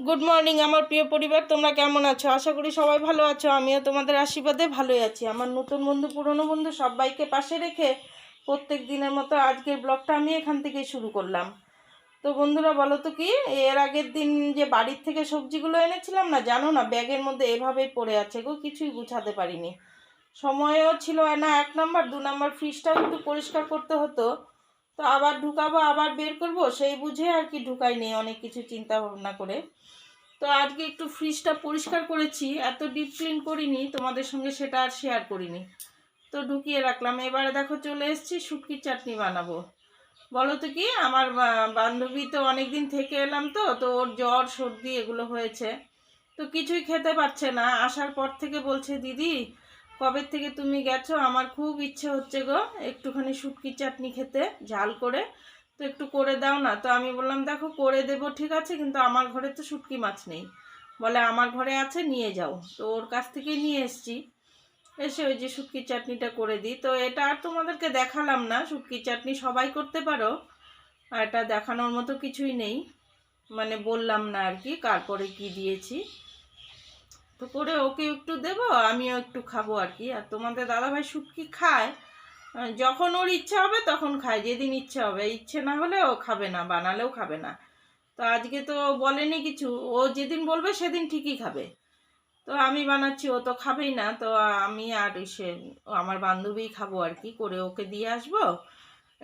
Good morning আমার প্রিয় পরিবার, তোমরা কেমন আছো? আশা করি সবাই ভালো আছো, আমিও তোমাদের আশীর্বাদে ভালোই আছি। আমার নতুন বন্ধু, পুরনো বন্ধু সবাইকে পাশে রেখে প্রত্যেক দিনের মতো আজকের ব্লগটা আমি এখান থেকেই শুরু করলাম। তো বন্ধুরা, বলো তো কি? এর আগের দিন যে বাড়ির থেকে সবজিগুলো এনেছিলাম না, জানো না, ব্যাগের মধ্যে এভাবেই পড়ে আছে গো, কিছুই গুছাতে পারিনি। সময়ও ছিল না, এক নাম্বার, দু নাম্বার ফ্রিজটাও একটু পরিষ্কার করতে হতো। তো আবার ঢুকাবো, আবার বের করব, সেই বুঝে আর কি ঢুকাইনি অনেক কিছু চিন্তা ভাবনা করে। তো আজকে একটু ফ্রিজটা পরিষ্কার করেছি, এত ডিপ ক্লিন করিনি, তোমাদের সঙ্গে সেটা আর শেয়ার করিনি। তো ঢুকিয়ে রাখলাম, এবারে দেখো চলে এসেছি শুটকির চাটনি বানাবো। বলো তো কি, আমার বান্ধবী তো অনেক দিন থেকে এলাম তো তো ওর জ্বর, সর্দি এগুলো হয়েছে। তো কিছুই খেতে পারছে না, আসার পর থেকে বলছে, দিদি কবে থেকে তুমি গেছো? আমার খুব ইচ্ছে হচ্ছে গো একটুখানি শুটকির চাটনি খেতে, ঝাল করে। তো একটু করে দাও না। তো আমি বললাম, দেখো, করে দেবো, ঠিক আছে, কিন্তু আমার ঘরে তো শুটকি মাছ নেই। বলে, আমার ঘরে আছে, নিয়ে যাও। তো ওর কাছ থেকে নিয়ে এসছি। এসে ওই যে শুটকির চাটনিটা করে দিই। তো এটা আর তোমাদেরকে দেখালাম না। শুটকির চাটনি সবাই করতে পারো। এটা দেখানোর মতো কিছুই নেই। মানে বললাম না আর কি কারপরে কি দিয়েছি। তো করে ওকে একটু দেবো, আমিও একটু খাব আর কি। আর তোমাদের দাদাভাই শুটকি খায়? যখন ওর ইচ্ছা হবে তখন খায়, যেদিন ইচ্ছে হবে। ইচ্ছে না হলে ও খাবে না, বানালেও খাবে না। তো আজকে তো বলেনি কিছু, ও যেদিন বলবে সেদিন ঠিকই খাবে। তো আমি বানাচ্ছি, ও তো খাবেই না। তো আমি আর সে, আমার বান্ধবী খাব আর কি, করে ওকে দিয়ে আসব।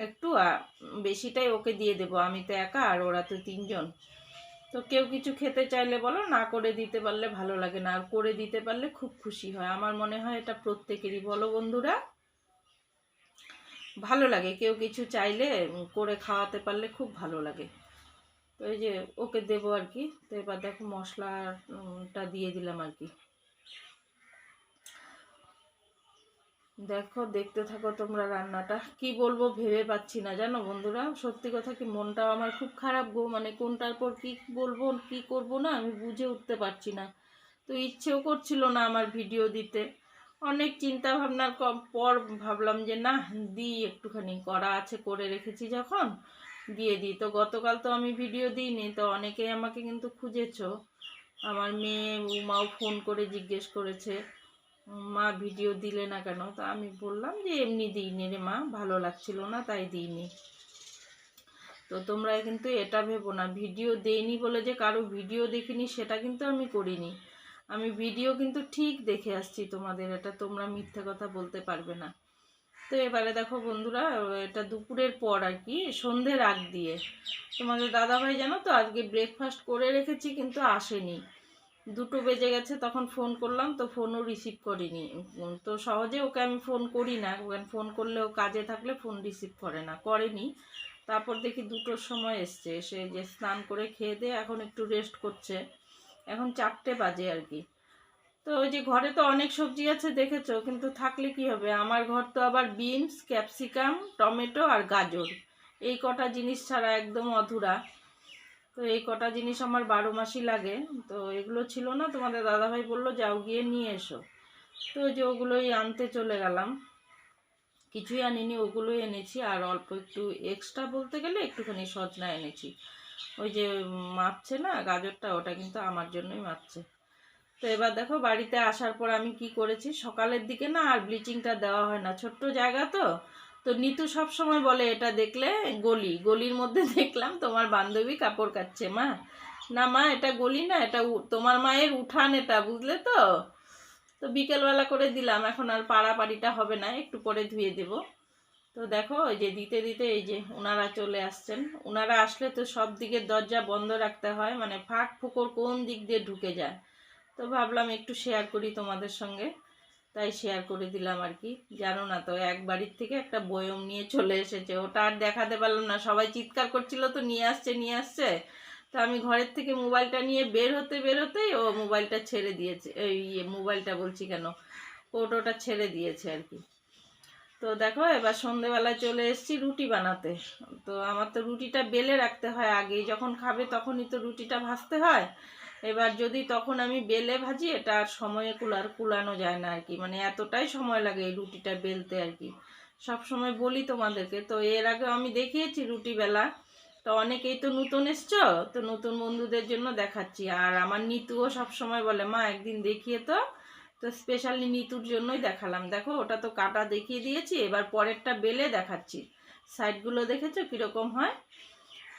একটু বেশিটাই ওকে দিয়ে দেবো। আমি তো একা আর ওরা তো তিনজন। তো কেউ কিছু খেতে চাইলে বলো, না করে দিতে পারলে ভালো লাগে না। আর করে দিতে পারলে খুব খুশি হয়। আমার মনে হয় এটা প্রত্যেকেরই। বলো বন্ধুরা, ভালো লাগে। কেউ কিছু চাইলে করে খাওয়াতে পারলে খুব ভালো লাগে। তো এই যে ওকে দেবো আর কি। তো এবার দেখো মশলাটা দিয়ে দিলাম আর কি। দেখো, দেখতে থাকো তোমরা রান্নাটা। কি বলব, ভেবে পাচ্ছি না, জানো বন্ধুরা? সত্যি কথা কি, মনটাও আমার খুব খারাপ গো। মানে কোনটার পর কি বলব, কি করব না, আমি বুঝে উঠতে পারছি না। তো ইচ্ছেও করছিল না আমার ভিডিও দিতে। অনেক চিন্তা ভাবনার পর ভাবলাম যে, না, দিই একটুখানি। করা আছে করে রেখেছি যখন, দিয়ে দিই। তো গতকাল তো আমি ভিডিও দিইনি, তো অনেকেই আমাকে কিন্তু খুঁজেছো। আমার মেয়ে উমাও ফোন করে জিজ্ঞেস করেছে মা ভিডিও দিলে না কেন? তো আমি বললাম যে এমনি দিইনি রে মা, ভালো লাগছিল না, তাই দিইনি। তো তোমরা কিন্তু এটা ভেবো না, ভিডিও দেইনি বলে যে কারও ভিডিও দেখিনি সেটা কিন্তু আমি করিনি। আমি ভিডিও কিন্তু ঠিক দেখে আসছি তোমাদের, এটা তোমরা মিথ্যে কথা বলতে পারবে না। তো এবারে দেখো বন্ধুরা, এটা দুপুরের পর আর কি, সন্ধ্যের আগ দিয়ে। তোমাদের দাদাভাই জানো তো, আজকে ব্রেকফাস্ট করে রেখেছি কিন্তু আসেনি। দুটো বেজে গেছে, তখন ফোন করলাম, তো ফোনও রিসিভ করিনি। তো সহজে ওকে আমি ফোন করি না। ফোন করলে ও কাজে থাকলে ফোন রিসিভ করে না, করেনি। তারপর দেখি দুটোর সময় এসছে, এসে যে স্নান করে খেয়ে দিয়ে এখন একটু রেস্ট করছে। এখন চারটে বাজে আর কি। তো ওই যে ঘরে তো অনেক সবজি আছে, দেখেছ? কিন্তু থাকলে কি হবে? আমার ঘর তো আবার বিনস ক্যাপসিকাম টমেটো আর গাজর। এই কটা জিনিস ছাড়া একদম অধুরা। তো এই কটা জিনিস আমার বারো মাসই লাগে। তো এগুলো ছিল না, তোমাদের দাদাভাই বলল, যাও গিয়ে নিয়ে এসো। তো যে ওগুলোই আনতে চলে গেলাম। কিছুই আনিনি, ওগুলোই এনেছি, আর অল্প একটু এক্সট্রা বলতে গেলে একটুখানি সজনা এনেছি। ওই যে মাপছে না, গাজরটা, ওটা কিন্তু আমার জন্যই মাপছে। তো এবার দেখো, বাড়িতে আসার পর আমি কি করেছি? সকালের দিকে না আর ব্লিচিংটা দেওয়া হয় না। ছোট্ট জায়গা তো তো নিতু সব সময় বলে, এটা দেখলে গলি, গলির মধ্যে দেখলাম তোমার বান্ধবী কাপড় কাচ্ছে, মা। না মা, এটা গলি না, এটা তোমার মায়ের উঠান এটা, বুঝলে তো? তো বিকেলবেলা করে দিলাম, এখন আর পাড়াপাড়িটা হবে না, একটু পরে ধুয়ে দেব। তো দেখো, ওই যে দিতে দিতে এই যে ওনারা চলে আসছেন। ওনারা আসলে তো সব দিকের দরজা বন্ধ রাখতে হয় মানে ফাঁক ফুকর কোন দিক দিয়ে ঢুকে যায়? তো ভাবলাম একটু শেয়ার করি তোমাদের সঙ্গে। তাই শেয়ার করে দিলাম আর কি জানো না তো, এক বাড়ির থেকে একটা বয়ম নিয়ে চলে এসেছে। ওটা আর দেখাতে পারলাম না। সবাই চিৎকার করছিল তো, নিয়ে আসছে নিয়ে আসছে। তো আমি ঘরের থেকে মোবাইলটা নিয়ে বের হতে, বের হতেই ও মোবাইলটা ছেড়ে দিয়েছে। এই ইয়ে মোবাইলটা বলছি কেন? ফটোটা ছেড়ে দিয়েছে আর কি তো দেখো, এবার সন্ধেবেলায় চলে এসেছি রুটি বানাতে। তো আমার তো রুটিটা বেলে রাখতে হয়। আগেই যখন খাবে তখনই তো রুটিটা ভাজতে হয়। এবার যদি তখন আমি বেলে ভাজি, এটা আর সময়ে কুলার কুলানো যায় না আর কি। মানে এতটাই সময় লাগে এই রুটিটা বেলতে আর কি। সব সময় বলি তোমাদেরকে, তো এর আগে আমি দেখিয়েছি রুটি বেলা। তো অনেকেই তো নতুন এসছো, তো নতুন বন্ধুদের জন্য দেখাচ্ছি। আর আমার নিতুও সবসময় বলে, মা, একদিন দেখিয়ে তো। তো স্পেশালি নিতুর জন্যই দেখালাম। দেখো, ওটা তো কাটা দেখিয়ে দিয়েছি, এবার পরেরটা বেলে দেখাচ্ছি। সাইডগুলো দেখেছ কীরকম হয়?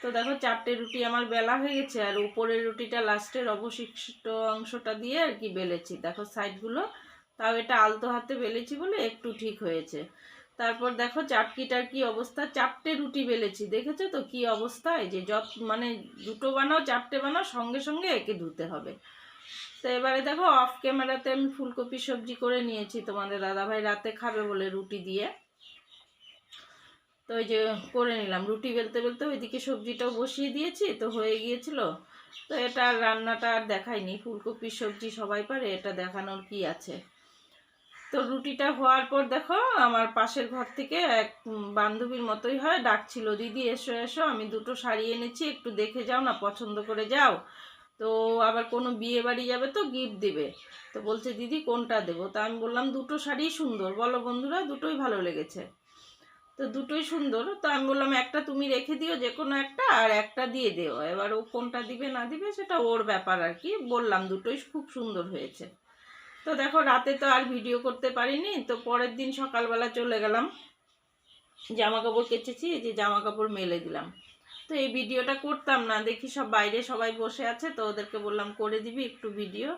তো দেখো চারটে রুটি আমার বেলা হয়ে গেছে, আর উপরের রুটিটা লাস্টের অবশিষ্ট অংশটা দিয়ে আর কি বেলেছি। দেখো সাইডগুলো, তাও এটা আলতো হাতে বেলেছি বলে একটু ঠিক হয়েছে। তারপর দেখো চাটকিটার কি অবস্থা, চারটে রুটি বেলেছি, দেখেছ তো কি অবস্থায় যে যত মানে দুটো বানাও, চারটে বানাও, সঙ্গে সঙ্গে একে ধুতে হবে। তো এবারে দেখো অফ ক্যামেরাতে আমি ফুলকপি সবজি করে নিয়েছি, তোমাদের দাদাভাই রাতে খাবে বলে রুটি দিয়ে। তো ওই যে করে নিলাম। রুটি বেলতে বেলতে ওইদিকে সবজিটাও বসিয়ে দিয়েছি, তো হয়ে গিয়েছিল। তো এটা আর রান্নাটা আর দেখাইনি। ফুলকপির সবজি সবাই পারে, এটা দেখানোর কি আছে? তো রুটিটা হওয়ার পর দেখো, আমার পাশের ঘর থেকে এক বান্ধবীর মতোই হয়, ডাকছিল, দিদি, এসো এসো, আমি দুটো শাড়ি এনেছি, একটু দেখে যাও না, পছন্দ করে যাও। তো আবার কোনো বিয়ে বাড়ি যাবে তো গিফট দেবে। তো বলছে, দিদি, কোনটা দেবো? তা আমি বললাম, দুটো শাড়ি সুন্দর। বলো বন্ধুরা, দুটোই ভালো লেগেছে। তো দুটোই সুন্দর। তো আমি বললাম, একটা তুমি রেখে দিও যে কোনো একটা, আর একটা দিয়ে দিও। এবার ও কোনটা দিবে, না দিবে, সেটা ওর ব্যাপার আর কি। বললাম, দুটোই খুব সুন্দর হয়েছে। তো দেখো, রাতে তো আর ভিডিও করতে পারিনি। তো পরের দিন সকালবেলা চলে গেলাম। জামা কাপড় কেচেছি যে জামা কাপড় মেলে দিলাম। তো এই ভিডিওটা করতাম না। দেখি সব বাইরে সবাই বসে আছে, তো ওদেরকে বললাম, করে দিবি একটু ভিডিও।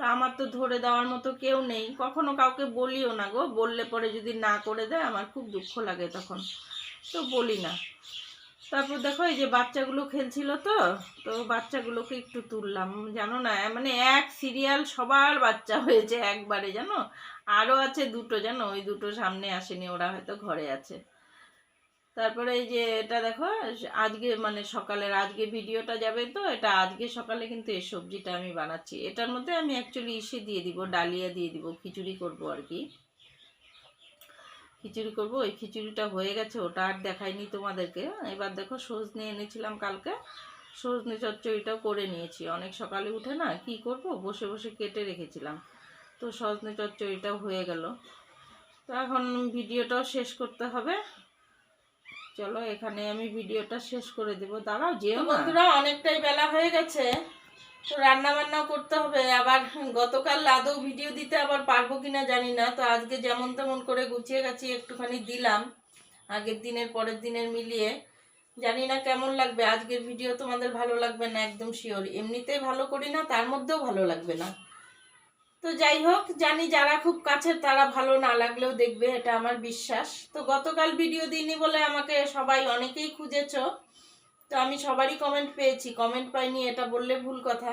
তা আমার তো ধরে দেওয়ার মতো কেউ নেই। কখনো কাউকে বলিও না গো। বললে পরে যদি না করে দেয়, আমার খুব দুঃখ লাগে তখন। তো বলি না। তারপর দেখো, এই যে বাচ্চাগুলো খেলছিল তো তো বাচ্চাগুলোকে একটু তুললাম। জানো না মানে এক সিরিয়াল সবার বাচ্চা হয়েছে একবারে, জানো? আরও আছে দুটো, জানো? ওই দুটো সামনে আসেনি, ওরা হয়তো ঘরে আছে। তারপরে এই যে এটা দেখো, আজকে মানে সকালের আজকে ভিডিওটা যাবে তো, এটা আজকে সকালে কিন্তু এই সবজিটা আমি বানাচ্ছি। এটার মধ্যে আমি অ্যাকচুয়ালি ইসে দিয়ে দিব, ডালিয়া দিয়ে দিব, খিচুড়ি করব আর কি। খিচুড়ি করব, ওই খিচুড়িটা হয়ে গেছে, ওটা আর দেখাইনি তোমাদেরকে। এবার দেখো সজনে এনেছিলাম কালকে, সজনে চচ্চড়িটাও করে নিয়েছি। অনেক সকালে উঠে না কি করব, বসে বসে কেটে রেখেছিলাম। তো সজনে চচ্চড়িটাও হয়ে গেল। তো এখন ভিডিওটাও শেষ করতে হবে। চলো এখানে আমি ভিডিওটা শেষ করে দেব। দাঁড়াও যেও বন্ধুরা অনেকটাই বেলা হয়ে গেছে। তো রান্না বান্নাও করতে হবে। আবার গতকাল আদৌ ভিডিও দিতে আবার পারব কিনা জানি না। তো আজকে যেমন তেমন করে গুছিয়ে গাছিয়ে একটুখানি দিলাম আগের দিনের পরের দিনের মিলিয়ে। জানি না কেমন লাগবে আজকের ভিডিও তোমাদের ভালো লাগবে না একদম শিওর এমনিতেই ভালো করি না তার মধ্যেও ভালো লাগবে না। তো যাই হোক, জানি যারা খুব কাছের তারা ভালো না লাগলেও দেখবে, এটা আমার বিশ্বাস। তো গতকাল ভিডিও দিইনি বলে আমাকে সবাই অনেকেই খুঁজেছ। তো আমি সবারই কমেন্ট পেয়েছি। কমেন্ট পাইনি, এটা বললে ভুল কথা।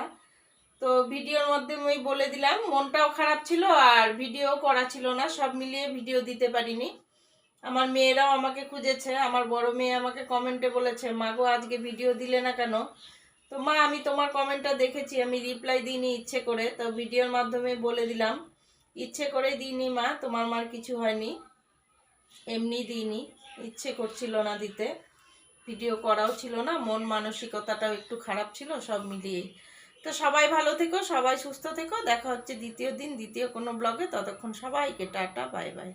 তো ভিডিওর মাধ্যমেই বলে দিলাম, মনটাও খারাপ ছিল আর ভিডিও করা ছিল না, সব মিলিয়ে ভিডিও দিতে পারিনি। আমার মেয়েরাও আমাকে খুঁজেছে, আমার বড় মেয়ে আমাকে কমেন্টে বলেছে, মা গো, আজকে ভিডিও দিলে না কেন? তো মা, আমি তোমার কমেন্টটা দেখেছি, আমি রিপ্লাই দিইনি, ইচ্ছে করে। তো ভিডিওর মাধ্যমে বলে দিলাম। ইচ্ছে করে দিইনি মা, তোমার মার কিছু হয়নি। এমনি দিইনি, ইচ্ছে করছিল না দিতে। ভিডিও করাও ছিল না, মন মানসিকতাটাও একটু খারাপ ছিল, সব মিলিয়েই তো সবাই ভালো থেকো, সবাই সুস্থ থেকো, দেখা হচ্ছে দ্বিতীয় দিন, দ্বিতীয় কোনো ব্লগে ততক্ষণ সবাইকে টাটা বাই বাই